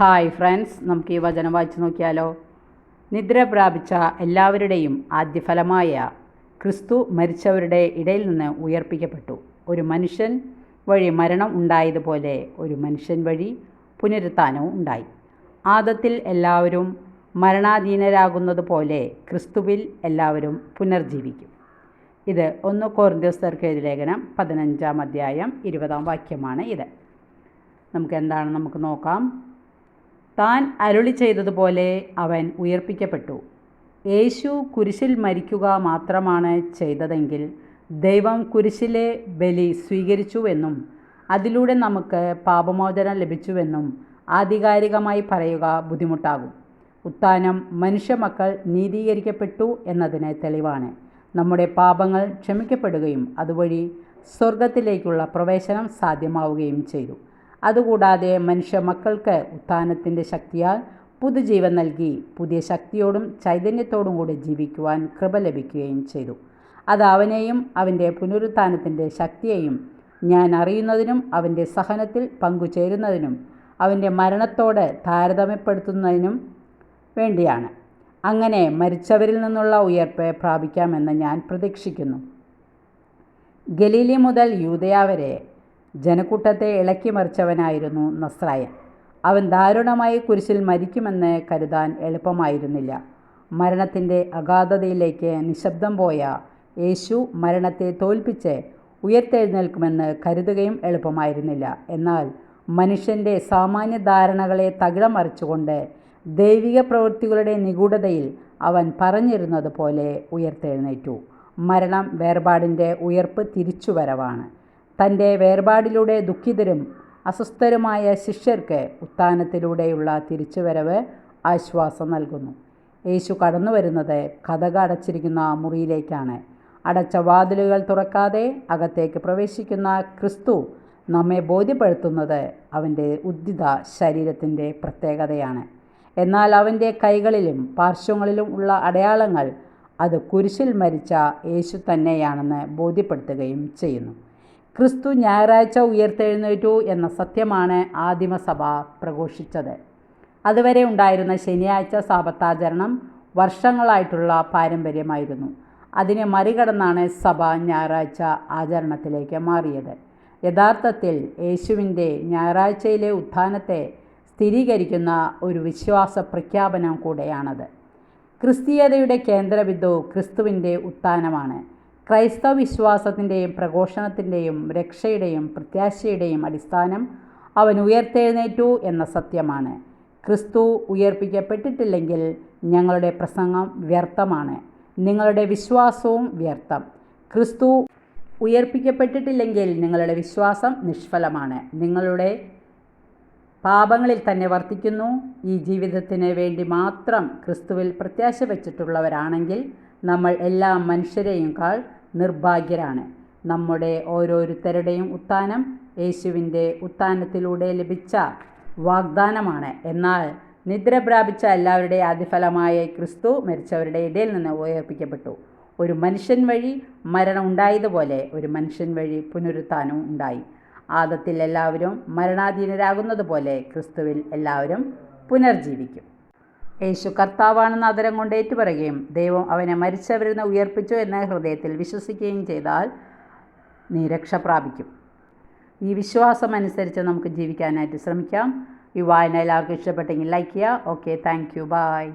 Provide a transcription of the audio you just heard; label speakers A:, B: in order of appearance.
A: Hi friends നമുക്ക് ഈ വചനം വായിച്ചു നോക്കിയാലോ? നിദ്ര പ്രാപിച്ച എല്ലാവരുടെയും ആദ്യഫലമായ ക്രിസ്തു മരിച്ചവരുടെ ഇടയിൽ നിന്ന് ഉയർപ്പിക്കപ്പെട്ടു. ഒരു മനുഷ്യൻ വഴി മരണം ഉണ്ടായതുപോലെ ഒരു മനുഷ്യൻ വഴി പുനരുത്ഥാനവും ഉണ്ടായി. ആദത്തിൽ എല്ലാവരും മരണാധീനരാകുന്നത് പോലെ ക്രിസ്തുവിൽ എല്ലാവരും പുനർജീവിക്കും. ഇത് ഒന്ന് കോറിന്ത്യസ്തർക്ക് എഴുതിയ ലേഖനം പതിനഞ്ചാം അധ്യായം ഇരുപതാം വാക്യമാണ് ഇത്. നമുക്ക് എന്താണ് നമുക്ക് നോക്കാം. താൻ അരുളി ചെയ്തതുപോലെ അവൻ ഉയർപ്പിക്കപ്പെട്ടു. യേശു കുരിശിൽ മരിക്കുക മാത്രമാണ് ചെയ്തതെങ്കിൽ ദൈവം കുരിശിലെ ബലി സ്വീകരിച്ചുവെന്നും അതിലൂടെ നമുക്ക് പാപമോചനം ലഭിച്ചുവെന്നും ആധികാരികമായി പറയുക ബുദ്ധിമുട്ടാകും. ഉത്ഥാനം മനുഷ്യമക്കൾ നീതീകരിക്കപ്പെട്ടു എന്നതിന് തെളിവാണ്. നമ്മുടെ പാപങ്ങൾ ക്ഷമിക്കപ്പെടുകയും അതുവഴി സ്വർഗത്തിലേക്കുള്ള പ്രവേശനം സാധ്യമാവുകയും ചെയ്തു. അതുകൂടാതെ മനുഷ്യ മക്കൾക്ക് ഉത്ഥാനത്തിന്റെ ശക്തിയാൽ പുതുജീവൻ നൽകി പുതിയ ശക്തിയോടും ചൈതന്യത്തോടും കൂടി ജീവിക്കുവാൻ കൃപ ലഭിക്കുകയും ചെയ്തു. അത് അവനെയും അവന്റെ പുനരുത്ഥാനത്തിന്റെ ശക്തിയെയും ഞാൻ അറിയുന്നതിനും അവന്റെ സഹനത്തിൽ പങ്കുചേരുന്നതിനും അവന്റെ മരണത്തോട് താരതമ്യപ്പെടുത്തുന്നതിനും വേണ്ടിയാണ്. അങ്ങനെ മരിച്ചവരിൽ നിന്നുള്ള ഉയർപ്പ് പ്രാപിക്കാമെന്ന് ഞാൻ പ്രതീക്ഷിക്കുന്നു. ഗലീലി മുതൽ യൂതയ വരെ ജനക്കൂട്ടത്തെ ഇളക്കിമറിച്ചവനായിരുന്നു നസ്രായൻ. അവൻ ദാരുണമായി കുരിശിൽ മരിക്കുമെന്ന് കരുതാൻ എളുപ്പമായിരുന്നില്ല. മരണത്തിന്റെ അഗാധതയിലേക്ക് നിശബ്ദം പോയ യേശു മരണത്തെ തോൽപ്പിച്ച് ഉയർത്തെഴുന്നേൽക്കുമെന്ന് കരുതുകയും എളുപ്പമായിരുന്നില്ല. എന്നാൽ മനുഷ്യന്റെ സാമാന്യ ധാരണകളെ തകിടം മറിച്ചുകൊണ്ട് ദൈവിക പ്രവൃത്തികളുടെ നിഗൂഢതയിൽ അവൻ പറഞ്ഞിരുന്നത് പോലെ ഉയർത്തെഴുന്നേറ്റു. മരണം വേർപാടിന്റെ ഉയർപ്പ് തിരിച്ചുവരവാണ്. തന്റെ വേർപാടിലൂടെ ദുഃഖിതരും അസ്വസ്ഥരുമായ ശിഷ്യർക്ക് ഉത്ഥാനത്തിലൂടെയുള്ള തിരിച്ചുവരവ് ആശ്വാസം നൽകുന്നു. യേശു കടന്നു വരുന്നത് കഥക അടച്ചിരിക്കുന്ന മുറിയിലേക്കാണ്. അടച്ച വാതിലുകൾ തുറക്കാതെ അകത്തേക്ക് പ്രവേശിക്കുന്ന ക്രിസ്തു നമ്മെ ബോധ്യപ്പെടുത്തുന്നത് അവന്റെ ഉദ്ധിത ശരീരത്തിന്റെ പ്രത്യേകതയാണ്. എന്നാൽ അവന്റെ കൈകളിലും പാർശ്വങ്ങളിലും ഉള്ള അടയാളങ്ങൾ അത് കുരിശിൽ മരിച്ച യേശു തന്നെയാണെന്ന് ബോധ്യപ്പെടുത്തുകയും ചെയ്യുന്നു. ക്രിസ്തു ഞായറാഴ്ച ഉയർത്തെഴുന്നേറ്റു എന്ന സത്യമാണ് ആദിമസഭ പ്രഘോഷിച്ചത്. അതുവരെ ഉണ്ടായിരുന്ന ശനിയാഴ്ച സാപത്താചരണം വർഷങ്ങളായിട്ടുള്ള പാരമ്പര്യമായിരുന്നു. അതിനെ മറികടന്നാണ് സഭ ഞായറാഴ്ച ആചരണത്തിലേക്ക് മാറിയത്. യഥാർത്ഥത്തിൽ യേശുവിന്റെ ഞായറാഴ്ചയിലെ ഉത്ഥാനത്തെ സ്ഥിരീകരിക്കുന്ന ഒരു വിശ്വാസ പ്രഖ്യാപനം കൂടെയാണത്. ക്രിസ്തീയതയുടെ കേന്ദ്രബിന്ദു ക്രിസ്തുവിന്റെ ഉത്ഥാനമാണ്. ക്രൈസ്തവ വിശ്വാസത്തിന്റെയും പ്രഘോഷണത്തിന്റെയും രക്ഷയുടെയും പ്രത്യാശയുടെയും അടിസ്ഥാനം അവൻ ഉയർത്തെഴുന്നേറ്റു എന്ന സത്യമാണ്. ക്രിസ്തു ഉയർപ്പിക്കപ്പെട്ടിട്ടില്ലെങ്കിൽ ഞങ്ങളുടെ പ്രസംഗം വ്യർത്ഥമാണ്. നിങ്ങളുടെ വിശ്വാസവും വ്യർത്ഥം. ക്രിസ്തു ഉയർപ്പിക്കപ്പെട്ടിട്ടില്ലെങ്കിൽ നിങ്ങളുടെ വിശ്വാസം നിഷ്ഫലമാണ്. നിങ്ങളുടെ പാപങ്ങളിൽ തന്നെ വർത്തിക്കുന്നു. ഈ ജീവിതത്തിന് വേണ്ടി മാത്രം ക്രിസ്തുവിൽ പ്രത്യാശ വച്ചിട്ടുള്ളവരാണെങ്കിൽ നമ്മൾ എല്ലാ മനുഷ്യരെയും കാൾ നിർഭാഗ്യരാണ്. നമ്മുടെ ഓരോരുത്തരുടെയും ഉത്ഥാനം യേശുവിന്റെ ഉത്ഥാനത്തിലൂടെ ലഭിച്ച വാഗ്ദാനമാണ്. എന്നാൽ നിദ്ര പ്രാപിച്ച എല്ലാവരുടെയും ആദ്യഫലമായ ക്രിസ്തു മരിച്ചവരുടെ ഇടയിൽ നിന്ന് ഉയർപ്പിക്കപ്പെട്ടു. ഒരു മനുഷ്യൻ വഴി മരണം ഉണ്ടായതുപോലെ ഒരു മനുഷ്യൻ വഴി പുനരുത്ഥാനവും ഉണ്ടായി. ആദത്തിൽ എല്ലാവരും മരണാധീനരാകുന്നത് പോലെ ക്രിസ്തുവിൽ എല്ലാവരും പുനർജീവിക്കും. യേശു കർത്താവാണെന്ന് അതരം കൊണ്ട് ഏറ്റുപറയുകയും ദൈവം അവനെ മരിച്ചവരിൽ നിന്ന് ഉയർപ്പിച്ചു എന്ന ഹൃദയത്തിൽ വിശ്വസിക്കുകയും ചെയ്താൽ നീ രക്ഷ പ്രാപിക്കും. ഈ വിശ്വാസം അനുസരിച്ച് നമുക്ക് ജീവിക്കാനായിട്ട് ശ്രമിക്കാം. ഈ വായന എല്ലാവർക്കും ഇഷ്ടപ്പെട്ടെങ്കിൽ ലൈക്ക് ചെയ്യുക. Okay thank you bye